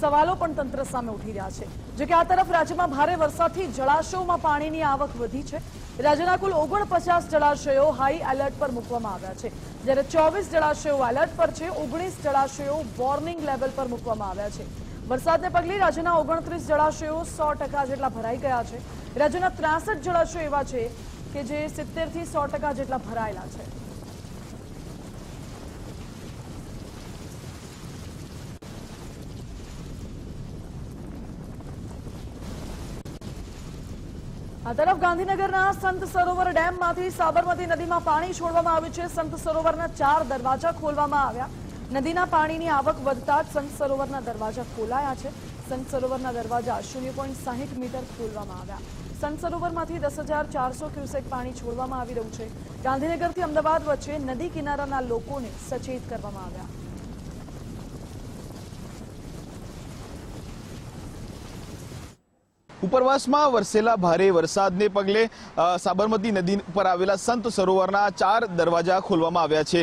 સવાલો પણ તંત્ર સામે ઉઠી રહ્યા છે. જો કે આ તરફ રાજ્યમાં ભારે વરસાદથી જળાશયોમાં પાણીની આવક વધી છે. રાજ્યના કુલ ઓગણપચાસ જળાશયો હાઈ એલર્ટ પર મૂકવામાં આવ્યા છે. જ્યારે ચોવીસ જળાશયો એલર્ટ પર છે, ઓગણીસ જળાશયો વોર્નિંગ લેવલ પર મૂકવામાં આવ્યા છે. વરસાદને પગલે રાજ્યના ઓગણત્રીસ જળાશયો સો ટકા જેટલા ભરાઈ ગયા છે. રાજ્યના ત્રાસઠ જળાશયો એવા છે કે જે સિત્તેરથી સો ટકા જેટલા ભરાયેલા છે. આ તરફ ગાંધીનગરના સંત સરોવર ડેમમાંથી સાબરમતી નદીમાં પાણી છોડવામાં આવ્યું છે. સંત સરોવરના ચાર દરવાજા ખોલવામાં આવ્યા. નદીના પાણીની આવક વધતા જ સંત સરોવરના દરવાજા ખોલાયા છે. સંત સરોવરના દરવાજા શૂન્ય પોઈન્ટ સાહીઠ મીટર ખોલવામાં આવ્યા. સંત સરોવરમાંથી દસ હજાર ચારસો ક્યુસેક પાણી છોડવામાં આવી રહ્યું છે. ગાંધીનગરથી અમદાવાદ વચ્ચે નદી કિનારાના લોકોને સચેત કરવામાં આવ્યા. ઉપરવાસમાં વરસેલા ભારે વરસાદને પગલે સાબરમતી નદી પર આવેલા સંત સરોવરના ચાર દરવાજા ખોલવામાં આવ્યા છે.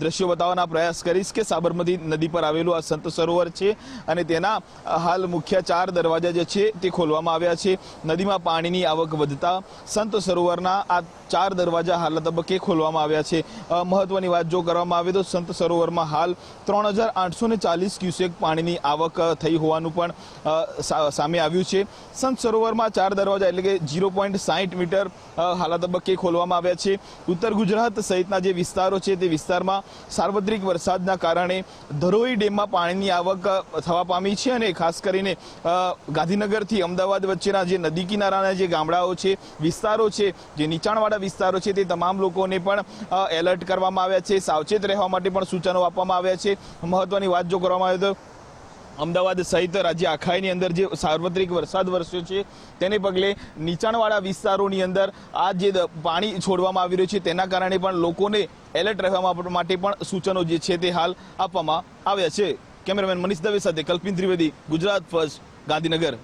દ્રશ્યો બતાવવાના પ્રયાસ કરીશ કે સાબરમતી નદી પર આવેલું આ સંત સરોવર છે અને તેના હાલ મુખ્ય ચાર દરવાજા જે છે તે ખોલવામાં આવ્યા છે. નદીમાં પાણીની આવક વધતા સંત સરોવરના આ ચાર દરવાજા હાલના તબક્કે ખોલવામાં આવ્યા છે. મહત્વની વાત જો કરવામાં આવે તો સંત સરોવરમાં હાલ ત્રણ હજાર આઠસો ચાલીસ ક્યુસેક પાણીની આવક થઈ હોવાનું પણ સામે આવ્યું છે. સંત સરોવરમાં ચાર દરવાજા એટલે કે ઝીરો પોઈન્ટ સાહીઠ મીટર હાલા તબક્કે ખોલવામાં આવ્યા છે. ઉત્તર ગુજરાત સહિતના જે વિસ્તારો છે તે વિસ્તારમાં સાર્વત્રિક વરસાદના કારણે ધરોઈ ડેમમાં પાણીની આવક થવા પામી છે અને ખાસ કરીને ગાંધીનગરથી અમદાવાદ વચ્ચેના જે નદી કિનારાના જે ગામડાઓ છે, વિસ્તારો છે, જે નીચાણવાળા વિસ્તારો છે તે તમામ લોકોને પણ એલર્ટ કરવામાં આવ્યા છે. સાવચેત રહેવા માટે પણ સૂચનો આપવામાં આવ્યા છે. મહત્વની વાત જો કરવામાં આવે તો અમદાવાદ સહિત રાજ્ય આખાઈની અંદર જે સાર્વત્રિક વરસાદ વરસ્યો છે, તેને પગલે નીચાણવાળા વિસ્તારોની અંદર આ જે પાણી છોડવામાં આવી રહ્યું છે, તેના કારણે પણ લોકોને એલર્ટ રહેવા માટે પણ સૂચનો જે છે તે હાલ આપવામાં આવ્યા છે. કેમેરામેન મનીષ દવે સાથે કલ્પિન ત્રિવેદી, ગુજરાત ફર્સ્ટ, ગાંધીનગર.